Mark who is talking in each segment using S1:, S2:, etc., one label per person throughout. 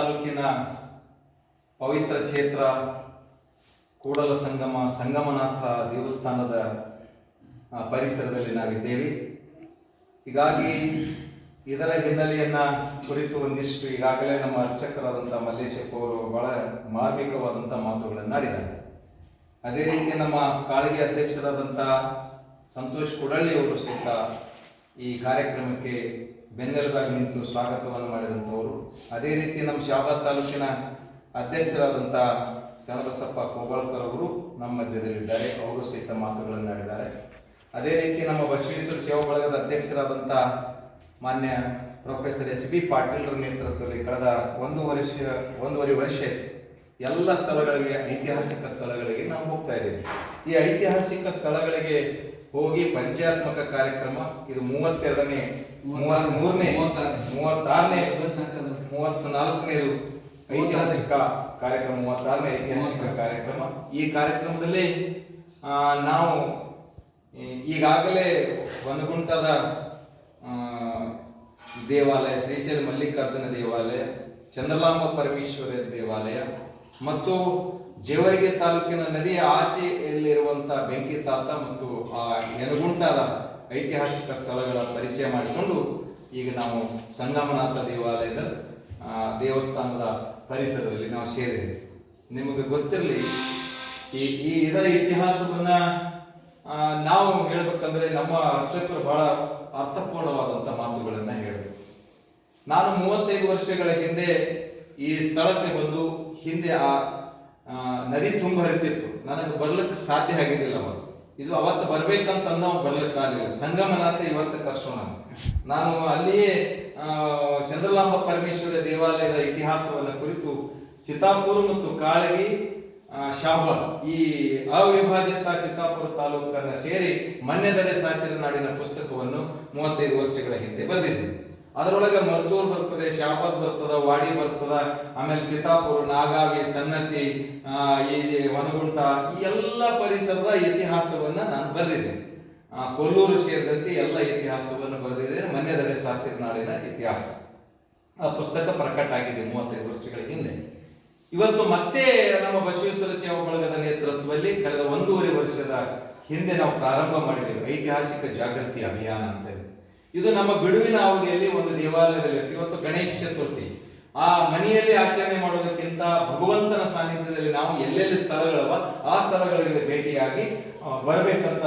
S1: ತಾಲೂಕಿನ ಪವಿತ್ರ ಕ್ಷೇತ್ರ, ಕೂಡಲ ಸಂಗಮ, ಸಂಗಮನಾಥ ದೇವಸ್ಥಾನದ ಪರಿಸರದಲ್ಲಿ ನಾವಿದ್ದೇವೆ. ಹೀಗಾಗಿ ಇದರ ಹಿನ್ನೆಲೆಯನ್ನ ಕುರಿತು ಒಂದಿಷ್ಟು ಈಗಾಗಲೇ ನಮ್ಮ ಅರ್ಚಕರಾದಂಥ ಮಲ್ಲೇಶಪ್ಪ ಅವರು ಬಹಳ ಮಾರ್ಮಿಕವಾದಂಥ ಮಾತುಗಳನ್ನು ಆಡಿದ್ದಾರೆ. ಅದೇ ರೀತಿ ನಮ್ಮ ಕಾಳಗಿ ಅಧ್ಯಕ್ಷರಾದಂಥ ಸಂತೋಷ್ ಕುಡಳ್ಳಿ ಅವರು ಸಹಿತ ಈ ಕಾರ್ಯಕ್ರಮಕ್ಕೆ ಬೆನ್ನೆಲುಬಾಗಿ ನಿಂತು ಸ್ವಾಗತವನ್ನು ಮಾಡಿದಂಥವರು, ಅದೇ ರೀತಿ ನಮ್ಮ ಶಾಬಾದ್ ತಾಲೂಕಿನ ಅಧ್ಯಕ್ಷರಾದಂಥ ಶರಣಬಸಪ್ಪ ಕೋಬಳ್ಕರ್ ಅವರು ನಮ್ಮ ಮಧ್ಯದಲ್ಲಿದ್ದಾರೆ. ಅವರು ಸಹಿತ ಮಾತುಗಳನ್ನು ಆಡಿದ್ದಾರೆ. ಅದೇ ರೀತಿ ನಮ್ಮ ಬಸವೇಶ್ವರ ಸೇವಾ ಬಳಗದ ಅಧ್ಯಕ್ಷರಾದಂಥ ಮಾನ್ಯ ಪ್ರೊಫೆಸರ್ ಎಚ್ ಬಿ ಪಾಟೀಲ್ರ ನೇತೃತ್ವದಲ್ಲಿ ಕಳೆದ ಒಂದು ವರ್ಷ, ಒಂದೂವರೆ ವರ್ಷ ಎಲ್ಲ ಸ್ಥಳಗಳಿಗೆ, ಐತಿಹಾಸಿಕ ಸ್ಥಳಗಳಿಗೆ ನಾವು ಹೋಗ್ತಾ ಇದ್ದೀವಿ. ಈ ಐತಿಹಾಸಿಕ ಸ್ಥಳಗಳಿಗೆ ಹೋಗಿ ಪರಿಚಯಾತ್ಮಕ ಕಾರ್ಯಕ್ರಮ. ಇದು ಮೂವತ್ತೆರಡನೇ ಮೂವತ್ತ್ ಮೂರನೇ ಮೂವತ್ತಾರನೇ ಮೂವತ್ನಾಲ್ಕನೇದು ಐತಿಹಾಸಿಕ ಕಾರ್ಯಕ್ರಮ ಮೂವತ್ತಾರನೇ ಐತಿಹಾಸಿಕ ಕಾರ್ಯಕ್ರಮ. ಈ ಕಾರ್ಯಕ್ರಮದಲ್ಲಿ ನಾವು ಈಗಾಗಲೇ ವನಗುಂಟದ ಆ, ದೇವಾಲಯ ಶ್ರೀಶೈಲ ಮಲ್ಲಿಕಾರ್ಜುನ ದೇವಾಲಯ ಚಂದ್ರಲಾಂಬ ಪರಮೇಶ್ವರ ದೇವಾಲಯ ಮತ್ತು ಜೇವರ್ಗಿ ತಾಲೂಕಿನ ನದಿಯ ಆಚೆಯಲ್ಲಿರುವಂತಹ ಬೆಂಕಿ ತಾತ ಮತ್ತು ಆ ಎನಗುಂಟಾದ ಐತಿಹಾಸಿಕ ಸ್ಥಳಗಳ ಪರಿಚಯ ಮಾಡಿಕೊಂಡು ಈಗ ನಾವು ಸಂಗಮನಾಥ ದೇವಾಲಯದ ದೇವಸ್ಥಾನದ ಪರಿಸರದಲ್ಲಿ ನಾವು ಸೇರಿದ್ದೇವೆ. ನಿಮಗೆ ಗೊತ್ತಿರಲಿ ಈ ಈ ಇದರ ಇತಿಹಾಸವನ್ನ ನಾವು ಹೇಳಬೇಕಂದ್ರೆ ನಮ್ಮ ಅರ್ಚಕರು ಬಹಳ ಅರ್ಥಪೂರ್ಣವಾದಂಥ ಮಾತುಗಳನ್ನ ಹೇಳಬೇಕು. ನಾನು ಮೂವತ್ತೈದು ವರ್ಷಗಳ ಹಿಂದೆ ಈ ಸ್ಥಳಕ್ಕೆ ಬಂದು ಹಿಂದೆ ಆ, ನದಿ ತುಂಬ ಹರಿತಿತ್ತು. ನನಗೆ ಬರ್ಲಿಕ್ಕೆ ಸಾಧ್ಯ ಆಗಿದ್ದಿಲ್ಲ ಅವರು ಇದು ಅವತ್ತು ಬರ್ಬೇಕಂತ ನಾವು ಬರ್ಲಿಕ್ಕೆ ಆಗಲಿಲ್ಲ. ಸಂಗಮನಾಥ ಇವತ್ತು ಕರ್ಸೋಣ ನಾನು ಅಲ್ಲಿಯೇ ಚಂದ್ರಲಾಂಬ ಪರಮೇಶ್ವರ ದೇವಾಲಯದ ಇತಿಹಾಸವನ್ನು ಕುರಿತು ಚಿತ್ತಾಪುರ ಮತ್ತು ಕಾಳಗಿ ಶಾಬ ಈ ಅವಿಭಾಜಿತ ಚಿತ್ತಾಪುರ ತಾಲೂಕನ್ನು ಸೇರಿ ಮನ್ಯದಡೆ ಸಾಸಿರ ನಾಡಿನ ಪುಸ್ತಕವನ್ನು ಮೂವತ್ತೈದು ವರ್ಷಗಳ ಹಿಂದೆ ಬರೆದಿದ್ದೆ ಅದರೊಳಗೆ ಮರ್ತೂರ್ ಬರ್ತದೆ, ಶಾಪತ್ ಬರ್ತದ, ವಾಡಿ ಬರ್ತದ, ಆಮೇಲೆ ಚಿತ್ತಾಪುರ, ನಾಗಾವಿ, ಸನ್ನತಿ ಈ ವನಗುಂಟ, ಈ ಎಲ್ಲ ಪರಿಸರದ ಇತಿಹಾಸವನ್ನ ನಾನು ಬರೆದಿದ್ದೇನೆ. ಕೊಲ್ಲೂರು ಸೇರಿದಂತೆ ಎಲ್ಲ ಇತಿಹಾಸವನ್ನು ಬರೆದಿದ್ದೇನೆ. ಮನ್ಯದರೆ ಶಾಸ್ತ್ರಿ ನಾಡಿನ ಇತಿಹಾಸ. ಆ ಪುಸ್ತಕ ಪ್ರಕಟ ಆಗಿದೆ ಮೂವತ್ತೈದು ವರ್ಷಗಳ ಹಿಂದೆ. ಇವತ್ತು ಮತ್ತೆ ನಮ್ಮ ಬಸವೇಶ್ವರ ಸೇವಾ ಬಳಗದ ನೇತೃತ್ವದಲ್ಲಿ ಕಳೆದ ಒಂದೂವರೆ ವರ್ಷದ ಹಿಂದೆ ನಾವು ಪ್ರಾರಂಭ ಮಾಡಿದ್ದೇವೆ. ಐತಿಹಾಸಿಕ ಜಾಗೃತಿ ಅಭಿಯಾನ ಅಂತ. ಇದು ನಮ್ಮ ಬಿಡುವಿನ ಅವಧಿಯಲ್ಲಿ ಒಂದು ದೇವಾಲಯದಲ್ಲಿ ಇವತ್ತು ಗಣೇಶ ಚತುರ್ಥಿ. ಆ ಮನೆಯಲ್ಲಿ ಆಚರಣೆ ಮಾಡೋದಕ್ಕಿಂತ ಭಗವಂತನ ಸಾನ್ನಿಧ್ಯದಲ್ಲಿ ನಾವು ಎಲ್ಲೆಲ್ಲಿ ಸ್ಥಳಗಳವ, ಆ ಸ್ಥಳಗಳಿಗೆ ಭೇಟಿಯಾಗಿ ಬರಬೇಕಂತ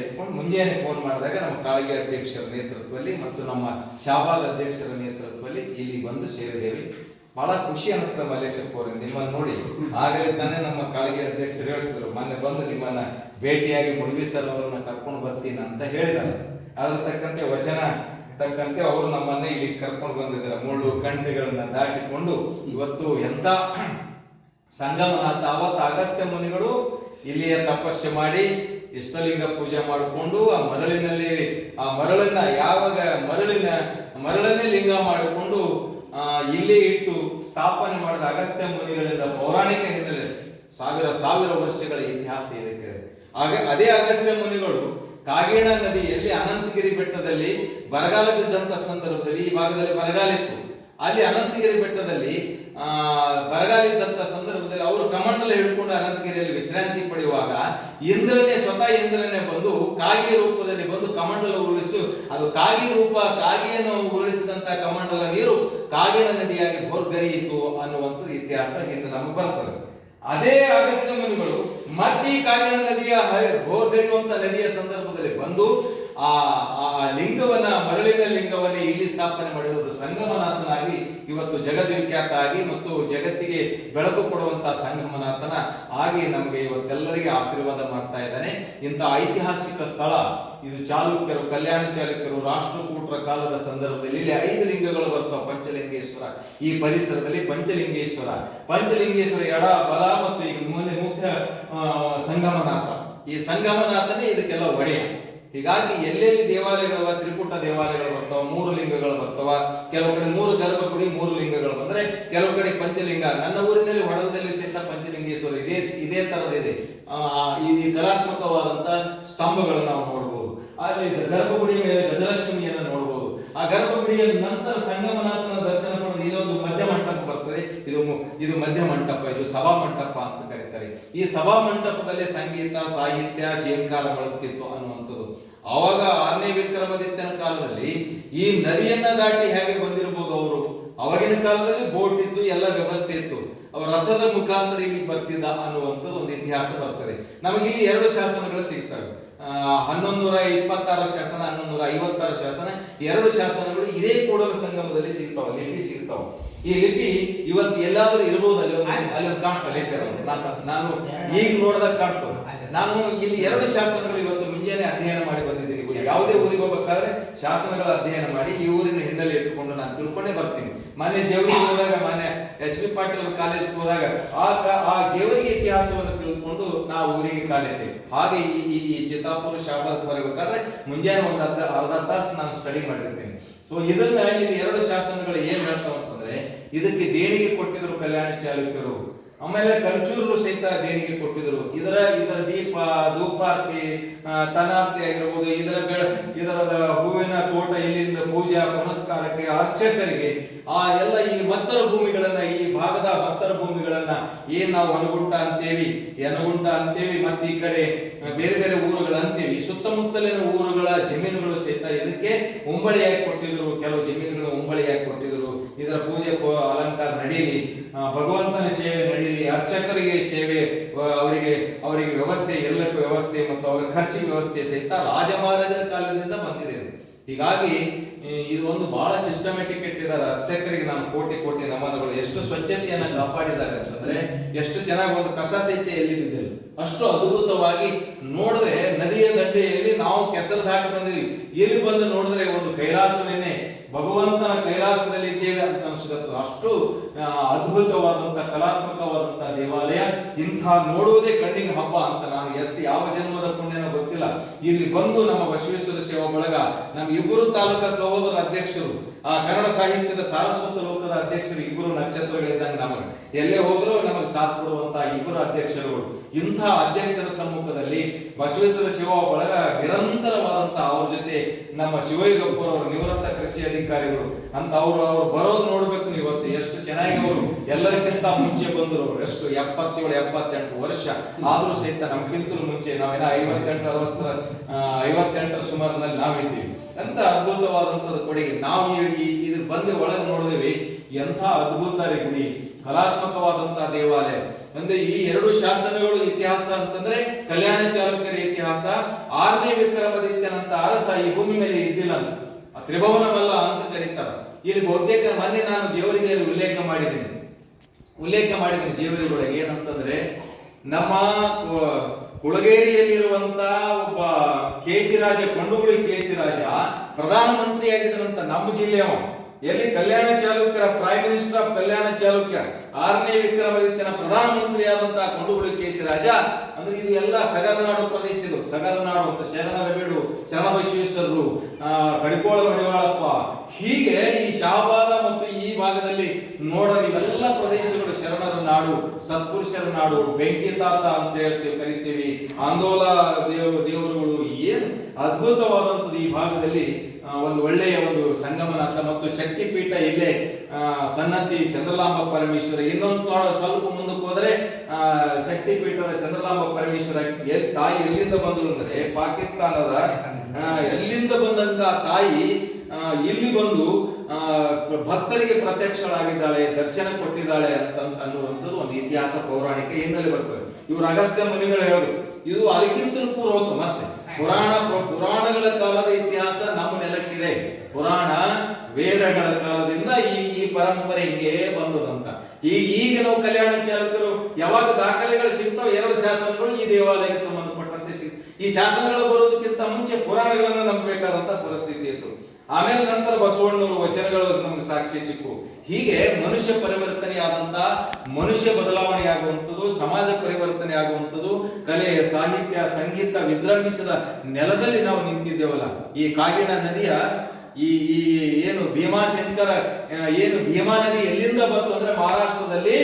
S1: ಇಟ್ಕೊಂಡು ಮುಂಜಾನೆ ಫೋನ್ ಮಾಡಿದಾಗ ನಮ್ಮ ಕಾಳಗಿ ಅಧ್ಯಕ್ಷರ ನೇತೃತ್ವದಲ್ಲಿ ಮತ್ತು ನಮ್ಮ ಶಾಬಾದ್ ಅಧ್ಯಕ್ಷರ ನೇತೃತ್ವದಲ್ಲಿ ಇಲ್ಲಿ ಬಂದು ಸೇರಿದ್ದೇವೆ. ಬಹಳ ಖುಷಿ ಅನಿಸ್ತದೆ ಮಲ್ಲೇಶಪ್ಪ ಅವರು, ನಿಮ್ಮನ್ನು ನೋಡಿ. ಆಗಲೇ ತಾನೇ ನಮ್ಮ ಕಾಳಗಿ ಅಧ್ಯಕ್ಷರು ಹೇಳ್ತಿದ್ರು, ಮೊನ್ನೆ ಬಂದು ನಿಮ್ಮನ್ನ ಭೇಟಿಯಾಗಿ ಮುಡುಗಿಸಲು ಸರ್ ಅವರನ್ನ ಕರ್ಕೊಂಡು ಬರ್ತೀನಿ ಅಂತ ಹೇಳಿದ್ದಾರೆ. ಅದ್ರ ತಕ್ಕಂತೆ ವಚನ ತಕ್ಕಂತೆ ಅವರು ನಮ್ಮನ್ನ ಇಲ್ಲಿ ಕರ್ಕೊಂಡು ಬಂದಿದ್ದಾರೆ. ಮುಳ್ಳು ಕಂಠೆಗಳನ್ನ ದಾಟಿಕೊಂಡು ಇವತ್ತು ಎಂತ ಸಂಗಮನಾಥ ಅವತ್ತು ಅಗಸ್ತ್ಯ ಮುನಿಗಳು ಇಲ್ಲಿಯ ತಪಸ್ಸು ಮಾಡಿ ಇಷ್ಟಲಿಂಗ ಪೂಜೆ ಮಾಡಿಕೊಂಡು ಆ ಮರಳಿನಲ್ಲಿ, ಆ ಮರಳನ್ನ ಯಾವಾಗ ಮರಳಿನ, ಮರಳನ್ನೇ ಲಿಂಗ ಮಾಡಿಕೊಂಡು ಇಲ್ಲೇ ಇಟ್ಟು ಸ್ಥಾಪನೆ ಮಾಡಿದ ಅಗಸ್ತ್ಯ ಮುನಿಗಳಿಂದ ಪೌರಾಣಿಕ ಹಿನ್ನೆಲೆ ಸಾವಿರ ಸಾವಿರ ವರ್ಷಗಳ ಇತಿಹಾಸ ಇದಕ್ಕೆ. ಆಗ ಅದೇ ಅಗಸ್ತ್ಯ ಮುನಿಗಳು ಕಾಗೇಣ ನದಿಯಲ್ಲಿ ಅನಂತಗಿರಿ ಬೆಟ್ಟದಲ್ಲಿ ಬರಗಾಲ ಬಿದ್ದಂತ ಸಂದರ್ಭದಲ್ಲಿ ಈ ಭಾಗದಲ್ಲಿ ಬರಗಾಲ ಇತ್ತು. ಅಲ್ಲಿ ಅನಂತಗಿರಿ ಬೆಟ್ಟದಲ್ಲಿ, ಆ, ಬರಗಾಲ ಇದ್ದಂತ ಸಂದರ್ಭದಲ್ಲಿ ಅವರು ಕಮಂಡಲ ಹಿಡ್ಕೊಂಡು ಅನಂತಗಿರಿಯಲ್ಲಿ ವಿಶ್ರಾಂತಿ ಪಡೆಯುವಾಗ ಇಂದ್ರನೇ, ಸ್ವತಃ ಇಂದ್ರನೇ ಬಂದು ಕಾಗಿ ರೂಪದಲ್ಲಿ ಬಂದು ಕಮಂಡಲ ಉರುಳಿಸು. ಅದು ಕಾಗಿ ರೂಪ, ಕಾಗಿಯನ್ನು ಉರುಳಿಸಿದಂತ ಕಮಂಡಲ ನೀರು ಕಾಗಿಣ ನದಿಯಾಗಿ ಹೊರ್ಗರಿಯಿತು ಅನ್ನುವಂಥದ್ದು ಇತಿಹಾಸ ಹಿಂದೆ ನಮಗೆ ಬರ್ತದೆ ಅದೇ ಅಗಸ್ತ್ಯ ಮುನಿಗಳು ಮತ್ತೆ ಈ ಕಾಗಿಣ ನದಿಯ ಹೋರ್ಗರಿಯುವಂತ ನದಿಯ ಸಂದರ್ಭದಲ್ಲಿ ಬಂದು ಆ ಆ ಲಿಂಗವನ್ನ ಮರಳಿನ ಲಿಂಗವನ್ನೇ ಇಲ್ಲಿ ಸ್ಥಾಪನೆ ಮಾಡಿರುವುದು ಸಂಗಮನಾಥನಾಗಿ ಇವತ್ತು ಜಗದ್ವಿಖ್ಯಾತ ಆಗಿ ಮತ್ತು ಜಗತ್ತಿಗೆ ಬೆಳಕು ಕೊಡುವಂತಹ ಸಂಗಮನಾಥನ ಆಗಿ ನಮಗೆ ಇವತ್ತೆಲ್ಲರಿಗೆ ಆಶೀರ್ವಾದ ಮಾಡ್ತಾ ಇದ್ದಾನೆ. ಇಂಥ ಐತಿಹಾಸಿಕ ಸ್ಥಳ, ಇದು ಚಾಲುಕ್ಯರು, ಕಲ್ಯಾಣ ಚಾಲುಕ್ಯರು, ರಾಷ್ಟ್ರಕೂಟರ ಕಾಲದ ಸಂದರ್ಭದಲ್ಲಿ ಇಲ್ಲಿ ಐದು ಲಿಂಗಗಳು ಬರ್ತಾವ, ಪಂಚಲಿಂಗೇಶ್ವರ. ಈ ಪರಿಸರದಲ್ಲಿ ಪಂಚಲಿಂಗೇಶ್ವರ. ಪಂಚಲಿಂಗೇಶ್ವರ ಎಡ, ಬಲ ಮತ್ತು ಈಗ ಮುಂದೆ ಮುಖ್ಯ ಸಂಗಮನಾಥ. ಈ ಸಂಗಮನಾಥನೇ ಇದಕ್ಕೆಲ್ಲ ಒಡೆಯ. ಹೀಗಾಗಿ ಎಲ್ಲೆಲ್ಲಿ ದೇವಾಲಯಗಳವ ತ್ರಿಕೂಟ ದೇವಾಲಯಗಳು ಬರ್ತಾವ, ಮೂರು ಲಿಂಗಗಳು ಬರ್ತಾವ, ಕೆಲವು ಕಡೆ ಮೂರು ಗರ್ಭಗುಡಿ ಮೂರು ಲಿಂಗಗಳು ಬಂದ್ರೆ ಕೆಲವು ಕಡೆ ಪಂಚಲಿಂಗ. ನನ್ನ ಊರಿನಲ್ಲಿ ಹೊಡದಲ್ಲಿ ಸಹಿತ ಪಂಚಲಿಂಗೇಶ್ವರ ಇದೇ ಇದೇ ತರದ ಇದೆ. ಈ ಕಲಾತ್ಮಕವಾದಂತ ಸ್ತಂಭಗಳನ್ನು ನಾವು ನೋಡಬಹುದು ಅಲ್ಲಿ ಗರ್ಭಗುಡಿ ಮೇಲೆ ಗಜಲಕ್ಷ್ಮಿಯನ್ನು ನೋಡಬಹುದು ಆ ಗರ್ಭಗುಡಿಯ ನಂತರ ಸಂಗಮನಾಥನ ದರ್ಶನ ಪಡೆದು ಇಲ್ಲೊಂದು ಮಧ್ಯ ಮಂಟಪ ಬರ್ತದೆ. ಇದು ಇದು ಮಧ್ಯ ಮಂಟಪ, ಇದು ಸಭಾ ಮಂಟಪ ಅಂತ ಕರೀತಾರೆ. ಈ ಸಭಾ ಮಂಟಪದಲ್ಲಿ ಸಂಗೀತ, ಸಾಹಿತ್ಯ ಜೀವಕಾಲ ಬಳಕ್ತಿತ್ತು ಅನ್ನುವಂಥದ್ದು ಆವಾಗ ಆರನೇ ವಿಕ್ರಮಾದಿತ್ಯನ ಕಾಲದಲ್ಲಿ ಈ ನದಿಯನ್ನ ದಾಟಿ ಹೇಗೆ ಬಂದಿರಬಹುದು ಅವರು? ಅವಾಗಿನ ಕಾಲದಲ್ಲಿ ಬೋಟ್ ಇತ್ತು, ಎಲ್ಲ ವ್ಯವಸ್ಥೆ ಇತ್ತು. ಅವರ ರಥದ ಮುಖಾಂತರ ಇಲ್ಲಿ ಬರ್ತಿದ್ದ ಅನ್ನುವಂಥದ್ದು ಒಂದು ಇತಿಹಾಸ ಬರ್ತದೆ. ನಮಗೆ ಇಲ್ಲಿ ಎರಡು ಶಾಸನಗಳು ಸಿಗ್ತವೆ. ಹನ್ನೊಂದು ಇಪ್ಪತ್ತಾರು ಶಾಸನ ಹನ್ನೊಂದು ನೂರ ಐವತ್ತಾರು ಶಾಸನ, ಎರಡು ಶಾಸನಗಳು ಇದೇ ಕೂಡಲ ಸಂಗಮದಲ್ಲಿ ಸಿಗ್ತಾವ, ಲಿಪಿ ಸಿಗ್ತಾವ. ಈ ಲಿಪಿ ಇವತ್ತು ಎಲ್ಲಾದ್ರೂ ಇರಬಹುದು ಅಲ್ಲಿ ಅಲ್ಲಿ ಒಂದು ಕಾಣ್ತಾ ಲಿಪಿ. ನಾನು ಈಗ ನೋಡಿದಾಗ ಕಾಣ್ತು ನಾನು ಇಲ್ಲಿ ಎರಡು ಶಾಸನಗಳು ಇವತ್ತು ಮುಂಜಾನೆ ಅಧ್ಯಯನ ಮಾಡಿ ಬಂದಿದ್ದೀನಿ. ಯಾವುದೇ ಊರಿಗೆ ಹೋಗ್ಬೇಕಾದ್ರೆ ಶಾಸನಗಳ ಅಧ್ಯಯನ ಮಾಡಿ ಈ ಊರಿನ ಹಿನ್ನೆಲೆ ಇಟ್ಟುಕೊಂಡು ನಾನು ತಿಳ್ಕೊಂಡೇ ಬರ್ತೀನಿ. ಮನೆ ಜೇವರಿಗೆ ಹೋದಾಗ ಮಾನ್ಯ ಎಚ್ ಬಿ ಪಾಟೀಲ್ ಕಾಲೇಜ್ಗೆ ಹೋದಾಗ ಆ ಆ ಜೇವರಿಗೆ ಇತಿಹಾಸವನ್ನು ತಿಳ್ಕೊಂಡು ನಾವು ಊರಿಗೆ ಕಾಲಿಟ್ಟೆ. ಹಾಗೆ ಈ ಈ ಈ ಚಿತ್ತಾಪುರ ಶಾಬಾದ್ ಬರಬೇಕಾದ್ರೆ ಮುಂಜಾನೆ ಒಂದು ಅರ್ಧ ಅರ್ಧ ತಾಸು ನಾನು ಸ್ಟಡಿ ಮಾಡಿರ್ತೇನೆ ಸೊ ಇದನ್ನ ಇಲ್ಲಿ ಎರಡು ಶಾಸನಗಳು ಏನ್ ಹೇಳ್ತಾವ ಇದಕ್ಕೆ ದೇಣಿಗೆ ಕೊಟ್ಟಿದ್ರು ಕಲ್ಯಾಣ ಚಾಲುಕ್ಯರು. ಆಮೇಲೆ ಕಂಚೂರು ಸಹಿತ ದೇಣಿಗೆ ಕೊಟ್ಟಿದ್ರು. ಇದರ ಇದರ ದೀಪ, ಧೂಪಾರ್ತಿ ತನಾರ್ತಿ ಆಗಿರ್ಬೋದು, ಇದರ ಇದರದ ಹೂವಿನ ತೋಟ ಇಲ್ಲಿಂದ ಪೂಜಾ ಪುನಸ್ಕಾರಕ್ಕೆ ಅರ್ಚಕರಿಗೆ, ಆ ಎಲ್ಲ ಈ ಮತ್ತರ ಭೂಮಿಗಳನ್ನ, ಈ ಭಾಗದ ಮತ್ತರ ಭೂಮಿಗಳನ್ನ ಏನ್ ನಾವು ಅನುಗುಂಟ ಅಂತೇವಿ ಎನಗುಂಟ ಅಂತೇವಿ, ಮತ್ತೆ ಈ ಕಡೆ ಬೇರೆ ಬೇರೆ ಊರುಗಳು ಅಂತೇವಿ ಸುತ್ತಮುತ್ತಲಿನ ಊರುಗಳ ಜಮೀನುಗಳು ಸಹಿತ ಇದಕ್ಕೆ ಉಂಬಳಿಯಾಗಿ ಕೊಟ್ಟಿದ್ರು, ಕೆಲವು ಜಮೀನುಗಳು ಉಂಬಳಿಯಾಗಿ ಕೊಟ್ಟಿದ್ರು, ಇದರ ಪೂಜೆ ನಡೀಲಿ. ಭಗವಂತನ ಸೇವೆ ನಡೀಲಿ, ಅರ್ಚಕರಿಗೆ ಸೇವೆ ಅವರಿಗೆ ಅವರಿಗೆ ವ್ಯವಸ್ಥೆ, ಎಲ್ಲಕ್ಕೂ ವ್ಯವಸ್ಥೆ ಮತ್ತು ಅವರ ಖರ್ಚಿಗೆ ವ್ಯವಸ್ಥೆ ಸಹಿತ ರಾಜ ಮಹಾರಾಜರ ಕಾಲದಿಂದ ಬಂದಿದೆ ಹೀಗಾಗಿ ಇದು ಒಂದು ಬಹಳ ಸಿಸ್ಟಮೆಟಿಕ್ ಇಟ್ಟಿದ್ದಾರೆ. ಅರ್ಚಕರಿಗೆ ನಾನು ಕೋಟಿ ಕೋಟಿ ನಮನಗಳು. ಎಷ್ಟು ಸ್ವಚ್ಛತೆಯನ್ನ ಕಾಪಾಡಿದ್ದಾರೆ ಅಂತಂದ್ರೆ, ಎಷ್ಟು ಚೆನ್ನಾಗಿ ಒಂದು ಕಸ ಸಹಿತ ಎಲ್ಲಿ ಬಿದ್ದಿಲ್ಲ ಅಷ್ಟು ಅದ್ಭುತವಾಗಿ ನೋಡಿದ್ರೆ, ನದಿಯ ದಂಡೆಯಲ್ಲಿ ನಾವು ಕೆಸರು ದಾಟಿ ಬಂದಿದ್ದೀವಿ ಇಲ್ಲಿ ಬಂದು ನೋಡಿದ್ರೆ ಒಂದು ಕೈಲಾಸವೇನೆ. ಭಗವಂತನ ಕೈಲಾಸದಲ್ಲಿ ಇದ್ದೇವೆ ಅಂತ ಅನ್ಸುತ್ತೆ. ಅಷ್ಟು ಆ, ಅದ್ಭುತವಾದಂತ ಕಲಾತ್ಮಕವಾದಂತ ದೇವಾಲಯ. ಇಂಥ ನೋಡುವುದೇ ಕಣ್ಣಿಗೆ ಹಬ್ಬ ಅಂತ ನಾನು ಎಷ್ಟು ಯಾವ ಜನ್ಮದ ಪುಣ್ಯನ ಗೊತ್ತಿಲ್ಲ. ಇಲ್ಲಿ ಬಂದು ನಮ್ಮ ಬಸವೇಶ್ವರ ಸೇವಾ ಬಳಗ ನಮ್ಮ ಇಬ್ಬರು ತಾಲೂಕಾ ಸಹೋದರ ಅಧ್ಯಕ್ಷರು ಆ ಕನ್ನಡ ಸಾಹಿತ್ಯದ ಸಾರಸ್ವತ ಲೋಕದ ಅಧ್ಯಕ್ಷರು ಇಬ್ಬರು ನಕ್ಷತ್ರಗಳಿದ್ದಂಗೆ ನಮಗೆ ಎಲ್ಲೇ ಹೋದ್ರು ಸಾಥ್ ಕೊಡುವಂತಹ ಇಬ್ಬರು ಅಧ್ಯಕ್ಷರುಗಳು ಇಂಥ ಅಧ್ಯಕ್ಷರ ಸಮ್ಮುಖದಲ್ಲಿ ಬಸವೇಶ್ವರ ಶಿವ ಬಳಗ ನಿರಂತರವಾದಂತ ಅವ್ರ ಜೊತೆ ನಮ್ಮ ಶಿವಯ್ಯಗಪ್ಪರ್ ಅವರು ನಿವೃತ್ತ ಕೃಷಿ ಅಧಿಕಾರಿಗಳು. ಅಂತ ಅವರು ಅವರು ಬರೋದು ನೋಡ್ಬೇಕು ಇವತ್ತು. ಎಷ್ಟು ಚೆನ್ನಾಗಿ ಅವರು ಎಲ್ಲರಿಗಿಂತ ಮುಂಚೆ ಬಂದರು ಎಷ್ಟು ಎಪ್ಪತ್ತೇಳು, ಎಪ್ಪತ್ತೆಂಟು ವರ್ಷ. ಆದರೂ ಸಹಿತ ನಮ್ಗಿಂತಲೂ ಮುಂಚೆ ನಾವೇನ ಐವತ್ತೆಂಟು, ಅರವತ್ತರ ಐವತ್ತೆಂಟರ ಸುಮಾರಿನಲ್ಲಿ ನಾವಿದ್ದೀವಿ. ಅಂತ ಅದ್ಭುತವಾದಂತದ ಕೊಡುಗೆ. ನಾವು ಇದು ಬಂದು ಒಳಗೆ ನೋಡಿದೇವಿ ಎಂಥ ಅದ್ಭುತ ರೀ ಗುಡಿ ಕಲಾತ್ಮಕವಾದಂತಹ ದೇವಾಲಯ. ಅಂದ್ರೆ ಈ ಎರಡು ಶಾಸನಗಳು ಇತಿಹಾಸ ಅಂತಂದ್ರೆ ಕಲ್ಯಾಣ ಚಾಲುಕ್ಯರ ಇತಿಹಾಸ, ಆರನೇ ವಿಕ್ರಮದಿತ್ಯನಂತ ಅರಸ ಈ ಭೂಮಿ ಮೇಲೆ ಇದ್ದಿಲ್ಲ ತ್ರಿಭುವನವಲ್ಲ ಅಂತ ಕರೀತಾರ. ಇಲ್ಲಿ ಬಹುತೇಕ ಮೊನ್ನೆ ನಾನು ದೇವರಿಗೆ ಉಲ್ಲೇಖ ಮಾಡಿದ್ದೀನಿ. ಉಲ್ಲೇಖ ಮಾಡಿದ್ದೀನಿ ಜೀವರಿಗಳಿಗೆ ಏನಂತಂದ್ರೆ, ನಮ್ಮ ಕುಳಗೇರಿಯಲ್ಲಿರುವಂತ ಒಬ್ಬ ಕೇಸಿರಾಜ, ಕೊಂಡುಗುಳಿ ಕೇಸಿರಾಜ ಪ್ರಧಾನಮಂತ್ರಿಯಾಗಿದ್ದನಂತ ನಮ್ಮ ಜಿಲ್ಲೆಯವ ಎಲ್ಲಿ ಕಲ್ಯಾಣ ಚಾಲುಕ್ಯರ prime minister of Kalyana Chalukya ಆರನೇ ವಿಕ್ರಮಾದಿತ್ಯನ ಪ್ರಧಾನಮಂತ್ರಿಯಾದಂತಹ ಕೊಂಡುಗುಳಿ ಕೇಸಿರಾಜ ಅಂದ್ರೆ ಇದು ಎಲ್ಲ ಸಗರನಾಡು ಪ್ರದೇಶ ಇದು. ಸಗರನಾಡು ಅಂತ ಶರಣರ ಬೀಡು ಶರಣಬಸವೇಶ್ವರರು ಕಡಿಕೋಳ ಮಡಿವಾಳಪ್ಪ. ಹೀಗೆ ಈ ಶಾಬಾದ ಮತ್ತು ಈ ಭಾಗದಲ್ಲಿ ನೋಡಲು ಇವೆಲ್ಲ ಪ್ರದೇಶಗಳು ಶರಣರ ನಾಡು, ಸತ್ಪುರುಷರ ನಾಡು, ಬೆಂಕಿ ತಾತ ಅಂತ ಹೇಳ್ತೀವಿ, ಕರಿತೀವಿ. ಆಂದೋಲ ದೇವ, ದೇವರುಗಳು ಏನು ಅದ್ಭುತವಾದಂಥದ್ದು ಈ ಭಾಗದಲ್ಲಿ ಒಂದು ಒಳ್ಳೆಯ ಒಂದು ಸಂಗಮನಾಥ ಮತ್ತು ಶಕ್ತಿಪೀಠ ಇಲ್ಲೇ ಸನ್ನತಿ ಚಂದ್ರಲಾಂಬ ಪರಮೇಶ್ವರ ಇನ್ನೊಂದು ಸ್ವಲ್ಪ ಮುಂದಕ್ಕೆ ಹೋದ್ರೆ ಶಕ್ತಿಪೀಠದ ಚಂದ್ರಲಾಂಬ ಪರಮೇಶ್ವರ ತಾಯಿ ಎಲ್ಲಿಂದ ಬಂದಳು ಅಂದ್ರೆ ಪಾಕಿಸ್ತಾನದ ಎಲ್ಲಿಂದ ಬಂದಂತ ತಾಯಿ ಇಲ್ಲಿ ಬಂದು ಭಕ್ತರಿಗೆ ಪ್ರತ್ಯಕ್ಷಳಾಗಿದ್ದಾಳೆ, ದರ್ಶನ ಕೊಟ್ಟಿದ್ದಾಳೆ ಅಂತ ಅನ್ನುವಂಥದ್ದು ಒಂದು ಇತಿಹಾಸ ಪೌರಾಣಿಕ ಹಿನ್ನೆಲೆ ಬರ್ತದೆ. ಇವರು ಅಗಸ್ತ್ಯ ಮುನಿಗಳು ಹೇಳುದು ಇದು ಅದಕ್ಕಿಂತಲೂ ಪೂರ್ವಕ ಮತ್ತೆ ಪುರಾಣ ಪುರಾಣಗಳ ಕಾಲದ ಇತಿಹಾಸ ನಮ್ಮ ನೆಲಕ್ಕಿದೆ. ಪುರಾಣ ವೇದಗಳ ಕಾಲದಿಂದ ಈ ಈ ಪರಂಪರೆ ಹಿಂಗೆ ಬಂದದಂತ. ಈಗ ಈಗ ನಾವು ಕಲ್ಯಾಣ ಚಾಲಕರು ಯಾವಾಗ ದಾಖಲೆಗಳು ಸಿಗ್ತಾವ ಎರಡು ಶಾಸನಗಳು ಈ ದೇವಾಲಯಕ್ಕೆ ಸಂಬಂಧಪಟ್ಟಂತೆ ಸಿಗ್, ಈ ಶಾಸನಗಳು ಬರೋದಕ್ಕಿಂತ ಮುಂಚೆ ಪುರಾಣಗಳನ್ನು ನಂಬಬೇಕಾದಂತ ಪರಿಸ್ಥಿತಿ ಇತ್ತು. ಆಮೇಲೆ ನಂತರ ಬಸವಣ್ಣವರ ವಚನಗಳು ನಮ್ಗೆ ಸಾಕ್ಷಿ ಸಿಕ್ಕು. ಹೀಗೆ ಮನುಷ್ಯ ಪರಿವರ್ತನೆ ಆದಂತ ಮನುಷ್ಯ ಬದಲಾವಣೆ ಆಗುವಂಥದ್ದು ಸಮಾಜ ಪರಿವರ್ತನೆ ಆಗುವಂಥದ್ದು ಕಲೆ ಸಾಹಿತ್ಯ, ಸಂಗೀತ ವಿಜೃಂಭಿಸಿದ ನೆಲದಲ್ಲಿ ನಾವು ನಿಂತಿದ್ದೇವಲ್ಲ. ಈ ಕಾಗಿಣ ನದಿಯ ಈ ಈ ಏನು ಭೀಮಾಶಂಕರ ಏನು ಭೀಮಾ ನದಿ ಎಲ್ಲಿಂದ ಬಂತು ಅಂದ್ರೆ ಮಹಾರಾಷ್ಟ್ರದಲ್ಲಿ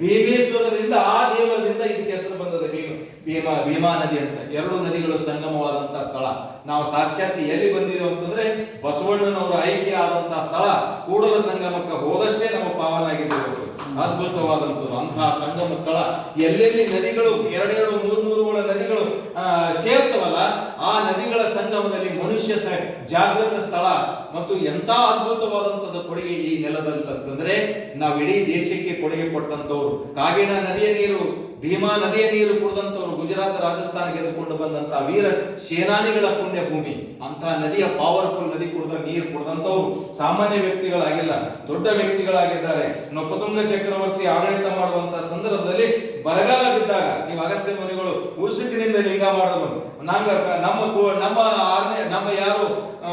S1: ಭೀಮೇಶ್ವರದಿಂದ ಆ ದೇವರದಿಂದ ಇದಕ್ಕೆ ಹೆಸರು ಬಂದದ ಭೀಮ. ಭೀಮಾ ಭೀಮಾ ನದಿ ಅಂತ. ಎರಡು ನದಿಗಳು ಸಂಗಮವಾದಂತ ಸ್ಥಳ. ನಾವು ಸಾಕ್ಷಾತ್ ಎಲ್ಲಿ ಬಂದಿದ್ದೇವೆ ಅಂತಂದ್ರೆ ಬಸವಣ್ಣನವರ ಆಯ್ಕೆ ಆದಂತಹ ಸ್ಥಳ. ಕೂಡಲ ಸಂಗಮಕ್ಕೆ ಹೋದಷ್ಟೇ ನಮ್ಮ ಪಾವನಾಗಿದ್ದೇವೆ ಅದ್ಭುತವಾದಂಥದ್ದು. ಅಂತಹ ಸಂಗಮ ಸ್ಥಳ. ಎಲ್ಲೆಲ್ಲಿ ನದಿಗಳು, ಎರಡೆರಡು, ಮೂರು ಮೂರುಗಳ ನದಿಗಳು ಸೇರ್ತವಲ್ಲ ಆ ನದಿಗಳ ಸಂಗಮದಲ್ಲಿ ಮನುಷ್ಯ ಜಾಗೃತ ಸ್ಥಳ ಮತ್ತು ಎಂತ ಅದ್ಭುತವಾದಂಥದ್ದು ಕೊಡುಗೆ ಈ ನೆಲದಂತಂದ್ರೆ ನಾವು ಇಡೀ ದೇಶಕ್ಕೆ ಕೊಡುಗೆ ಕೊಟ್ಟಂತವ್ರು ಕಾಗಿಣ ನದಿಯ ನೀರು, ಭೀಮಾ ನದಿಯ ನೀರು ಕುಡಿದಂತವ್ರು ಗುಜರಾತ್ ರಾಜಸ್ಥಾನ ಗೆದ್ದುಕೊಂಡು ಬಂದಂತ ವೀರ ಸೇನಾನಿಗಳ ಪುಣ್ಯ ಭೂಮಿ ಅಂತಹ ನದಿಯ ಪವರ್ಫುಲ್ ನದಿ ಕುಡಿದ ನೀರು ಕುಡಿದಂತವ್ರು ಸಾಮಾನ್ಯ ವ್ಯಕ್ತಿಗಳಾಗಿಲ್ಲ, ದೊಡ್ಡ ವ್ಯಕ್ತಿಗಳಾಗಿದ್ದಾರೆ. ನೊಪ್ಪತುಂಗ ಚಕ್ರವರ್ತಿ ಆಡಳಿತ ಮಾಡುವಂತಹ ಸಂದರ್ಭದಲ್ಲಿ ಬರಗಾಲ ಬಿದ್ದಾಗ ನೀವು ಅಗಸ್ತ್ಯ ಮುನಿಗಳು ಉಸುಕಿನಿಂದ ಲಿಂಗ ಮಾಡಿದ್ರು ನಂಗ ನಮ್ಮ ನಮ್ಮ ಆರ್ನೆ ನಮ್ಮ ಯಾರು ಆ,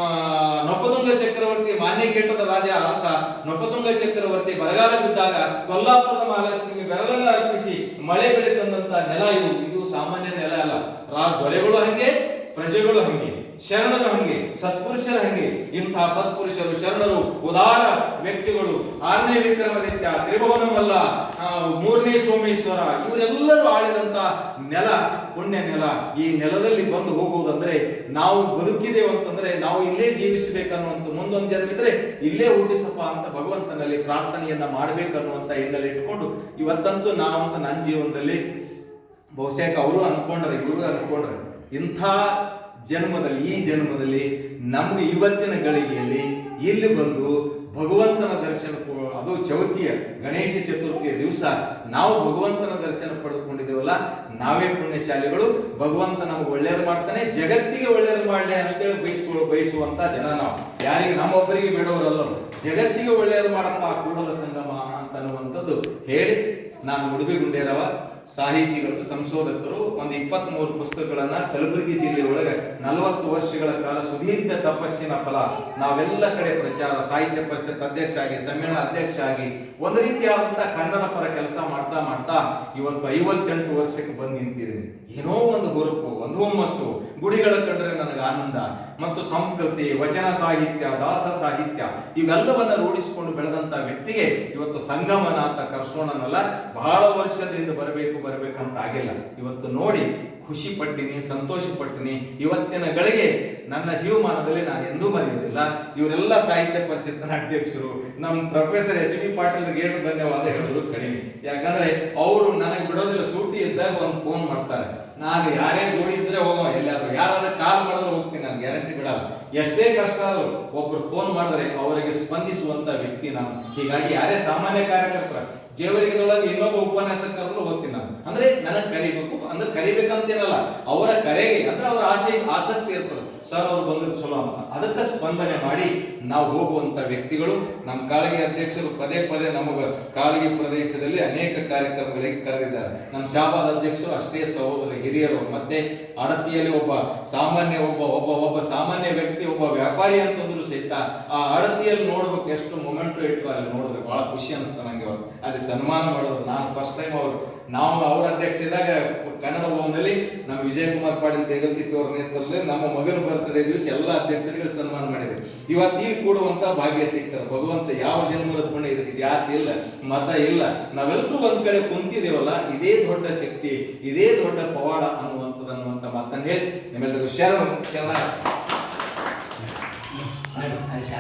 S1: ನೊಪ್ಪತುಂಗ ಚಕ್ರವರ್ತಿ ಮಾನ್ಯ ಕೆಟ್ಟದ ರಾಜ ಅರಸ ನೊಪ್ಪತುಂಗ ಚಕ್ರವರ್ತಿ ಬರಗಾಲ ಬಿದ್ದಾಗ ಕೊಲ್ಲಾಪುರದ ಮಹಾಲಕ್ಷ್ಮಿಗೆ ಬೆರಳನ್ನು ಅರ್ಪಿಸಿ ಮಳೆ ಬೆಳೆ ತಂದಂತ ನೆಲ ಇದು. ಇದು ಸಾಮಾನ್ಯ ನೆಲ ಅಲ್ಲ. ರಾ ದೊರೆಗಳು ಹಂಗೆ ಪ್ರಜೆಗಳು ಹಂಗೆ. ಶರಣರು ಹಂಗೆ, ಸತ್ಪುರುಷರ ಹಂಗೆ, ಇಂಥ ಸತ್ಪುರುಷರು, ಶರಣರು, ಉದಾರ ವ್ಯಕ್ತಿಗಳು, ಆರನೇ ವಿಕ್ರಮಾದಿತ್ಯ ತ್ರಿಭುವನವಲ್ಲ ಮೂರನೇ ಸೋಮೇಶ್ವರ, ಇವರೆಲ್ಲರೂ ಆಳಿದಂತ ನೆಲ, ಪುಣ್ಯ ನೆಲ, ಈ ನೆಲದಲ್ಲಿ ಬಂದು ಹೋಗುವುದಂದ್ರೆ ನಾವು ಬದುಕಿದೇವು ಅಂತಂದ್ರೆ, ನಾವು ಇಲ್ಲೇ ಜೀವಿಸಬೇಕನ್ನುವಂತ ಮುಂದೊಂದು ಜನ್ಮ ಇದ್ರೆ ಇಲ್ಲೇ ಹುಟ್ಟಿಸಪ್ಪ ಅಂತ ಭಗವಂತನಲ್ಲಿ ಪ್ರಾರ್ಥನೆಯನ್ನ ಮಾಡ್ಬೇಕನ್ನುವಂತ ಹಿನ್ನೆಲೆ ಇಟ್ಕೊಂಡು ಇವತ್ತಂತೂ ನಾವಂತ ನನ್ನ ಜೀವನದಲ್ಲಿ ಬಹುಶಃ ಅವರು ಅನ್ಕೊಂಡ್ರೆ, ಇವರು ಅನ್ಕೊಂಡ್ರೆ. ಇಂಥ ಜನ್ಮದಲ್ಲಿ, ಈ ಜನ್ಮದಲ್ಲಿ ನಮ್ಗೆ ಇವತ್ತಿನ ಗಳಿಗೆಯಲ್ಲಿ ಇಲ್ಲಿ ಬಂದು ಭಗವಂತನ ದರ್ಶನ ಅದು ಚೌತಿಯ ಗಣೇಶ ಚತುರ್ಥಿಯ ದಿವಸ ನಾವು ಭಗವಂತನ ದರ್ಶನ ಪಡೆದುಕೊಂಡಿದ್ದೇವಲ್ಲ, ನಾವೇ ಪುಣ್ಯಶಾಲಿಗಳು, ಭಗವಂತ ನಮ್ಗೆ ಒಳ್ಳೇದು ಮಾಡ್ತಾನೆ, ಜಗತ್ತಿಗೆ ಒಳ್ಳೇದು ಮಾಡಲಿ ಅಂತೇಳಿ ಬಯಸ್ಕೊ, ಬಯಸುವಂತ ಜನ ನಾವು. ಯಾರಿಗೆ? ನಮ್ಮೊಬ್ಬರಿಗೆ ಬೇಡವರಲ್ಲ ಜಗತ್ತಿಗೆ ಒಳ್ಳೇದು ಮಾಡಪ್ಪ, ಕೂಡಲ ಸಂಗಮ ಅಂತ ಅನ್ನುವಂಥದ್ದು ಹೇಳಿ ನಾನು ಉಡುಪಿ ಗುಂಡೇರವ ಸಾಹಿತಿಗಳು, ಸಂಶೋಧಕರು ಒಂದು ಇಪ್ಪತ್ತ್ ಮೂರು ಪುಸ್ತಕಗಳನ್ನ ಕಲಬುರಗಿ ಜಿಲ್ಲೆ ಒಳಗೆ ನಲವತ್ತು ವರ್ಷಗಳ ಕಾಲ ಸುದೀರ್ಘ ತಪಸ್ಸಿನ ಫಲ ನಾವೆಲ್ಲ ಕಡೆ ಪ್ರಚಾರ, ಸಾಹಿತ್ಯ ಪರಿಷತ್ ಅಧ್ಯಕ್ಷ ಆಗಿ, ಸಮ್ಮೇಳನ ಅಧ್ಯಕ್ಷ ಆಗಿ ಒಂದು ರೀತಿಯಾದಂತಹ ಕನ್ನಡ ಪರ ಕೆಲಸ ಮಾಡ್ತಾ ಮಾಡ್ತಾ ಇವತ್ತು ಐವತ್ತೆಂಟು ವರ್ಷಕ್ಕೆ ಬಂದು ನಿಂತಿದ್ದೀನಿ. ಏನೋ ಒಂದು ಗುರುಪು ಒಂದು ಹುಮ್ಮಸ್ಸು ಗುಡಿಗಳ ಕಂಡ್ರೆ ನನಗೆ ಆನಂದ. ಮತ್ತು ಸಂಸ್ಕೃತಿ, ವಚನ ಸಾಹಿತ್ಯ, ದಾಸ ಸಾಹಿತ್ಯ, ಇವೆಲ್ಲವನ್ನ ರೂಢಿಸಿಕೊಂಡು ಬೆಳೆದಂತ ವ್ಯಕ್ತಿಗೆ ಇವತ್ತು ಸಂಗಮನ ಅಂತ ಕರ್ಸೋಣನಲ್ಲ, ಬಹಳ ವರ್ಷದಿಂದ ಬರಬೇಕು ಬರಬೇಕಂತ ಆಗಿಲ್ಲ. ಇವತ್ತು ನೋಡಿ ಖುಷಿ ಪಟ್ಟಿನಿ ಸಂತೋಷ ಪಟ್ಟಿನಿ ಇವತ್ತಿನ ಗಳಿಗೆ ನನ್ನ ಜೀವಮಾನದಲ್ಲಿ ನಾನು ಎಂದೂ ಮರೆಯುವುದಿಲ್ಲ. ಇವರೆಲ್ಲ ಸಾಹಿತ್ಯ ಪರಿಷತ್ತಿನ ಅಧ್ಯಕ್ಷರು. ನಮ್ಮ ಪ್ರೊಫೆಸರ್ ಎಚ್ ಬಿ ಪಾಟೀಲ್ರಿಗೆ ಏನು ಧನ್ಯವಾದ ಹೇಳೋದು ಕಡಿಮೆ. ಯಾಕಂದ್ರೆ ಅವರು ನನಗೆ ಬಿಡೋದಿಲ್ಲ. ಸೂಟಿ ಇದ್ದಾಗ ಒಂದು ಫೋನ್ ಮಾಡ್ತಾರೆ. ನಾನು ಯಾರೇ ಜೋಡಿ ಇದ್ರೆ ಹೋಗೋ ಎಲ್ಲಾದ್ರೂ ಯಾರಾದ್ರೂ ಕಾಲ್ ಮಾಡಿದ್ರೆ ಹೋಗ್ತೀನಿ. ನಾನು ಗ್ಯಾರಂಟಿ ಬಿಡಲ್ಲ. ಎಷ್ಟೇ ಕಷ್ಟ ಆದರೂ ಒಬ್ರು ಫೋನ್ ಮಾಡಿದ್ರೆ ಅವರಿಗೆ ಸ್ಪಂದಿಸುವಂತ ವ್ಯಕ್ತಿ ನಾನು. ಹೀಗಾಗಿ ಯಾರೇ ಸಾಮಾನ್ಯ ಕಾರ್ಯಕರ್ತರ, ಜೇವರಿಗೆದೊಳಗೆ ಇನ್ನೊಬ್ಬ ಉಪನ್ಯಾಸಕರನ್ನು ಹೋಗ್ತೀನಿ ನಾನು. ಅಂದ್ರೆ ನನಗೆ ಕರಿಬೇಕು. ಅಂದ್ರೆ ಕರಿಬೇಕಂತೇನಲ್ಲ, ಅವರ ಕರೆಗೆ, ಅಂದ್ರೆ ಅವರ ಆಸೆ, ಆಸಕ್ತಿ ಇರ್ತದೆ ಸರ್, ಅವ್ರು ಬಂದ್ರೆ ಚಲೋ ಅಂತ. ಅದಕ್ಕೆ ಸ್ಪಂದನೆ ಮಾಡಿ ನಾವು ಹೋಗುವಂತ ವ್ಯಕ್ತಿಗಳು ನಮ್ಮ ಕಾಳಗಿ ಅಧ್ಯಕ್ಷರು ಪದೇ ಪದೇ ನಮಗೆ ಕಾಳಗಿ ಪ್ರದೇಶದಲ್ಲಿ ಅನೇಕ ಕಾರ್ಯಕ್ರಮಗಳಿಗೆ ಕರೆದಿದ್ದಾರೆ. ನಮ್ಮ ಶಾಬಾದ ಅಧ್ಯಕ್ಷರು ಅಷ್ಟೇ ಸಹೋದರ ಹಿರಿಯರು, ಮತ್ತೆ ಅಡತಿಯಲ್ಲಿ ಒಬ್ಬ ಸಾಮಾನ್ಯ ಒಬ್ಬ ಒಬ್ಬ ಒಬ್ಬ ಸಾಮಾನ್ಯ ವ್ಯಕ್ತಿ, ಒಬ್ಬ ವ್ಯಾಪಾರಿ ಅಂತಂದ್ರು ಸಹಿತ ಆ ಅಡತಿಯಲ್ಲಿ ನೋಡ್ಬೇಕು ಎಷ್ಟು ಮೊಮೆಂಟು ಇಟ್ಟರು ಅಲ್ಲಿ ನೋಡಿದ್ರೆ ಬಹಳ ಖುಷಿ ಅನಿಸ್ತಾ ನಂಗೆ ಅವರು ಅಲ್ಲಿ ಸನ್ಮಾನ ಮಾಡೋರು, ನಾನು ಫಸ್ಟ್ ಟೈಮ್ ಅವರು ನಾವು ಅವ್ರ ಅಧ್ಯಕ್ಷ ಇದ್ದಾಗ ಕನ್ನಡ ಭವನದಲ್ಲಿ ನಮ್ಮ ವಿಜಯಕುಮಾರ್ ಪಾಟೀಲ್ ದೇಗಲ್ತಿಪ್ಪಿ ಅವರ ನೇತೃತ್ವದಲ್ಲಿ ನಮ್ಮ ಮಗನ ಬರ್ತ್ಡೇ ದಿವಸ ಎಲ್ಲ ಅಧ್ಯಕ್ಷರಿಗೆ ಸನ್ಮಾನ ಮಾಡಿದ್ರು ಇವತ್ತು ಈ ಕೂಡುವಂತ ಭಾಗ್ಯ ಸಿಗ್ತಾರೆ ಭಗವಂತ ಯಾವ ಜನ್ಮದ ಪುಣ್ಯ ಇದಕ್ಕೆ? ಜಾತಿ ಇಲ್ಲ, ಮತ ಇಲ್ಲ, ನಾವೆಲ್ಲರೂ ಒಂದ್ ಕಡೆ ಕುಂತಿದೇವಲ್ಲ ಇದೇ ದೊಡ್ಡ ಶಕ್ತಿ, ಇದೇ ದೊಡ್ಡ ಪವಾಡ ಅನ್ನುವಂಥದ್ದು ಅನ್ನುವಂಥ ಮಾತನ್ನು ಹೇಳಿ ನಿಮ್ಮೆಲ್ಲರಿಗೂ ಶರಣ ಶರಣ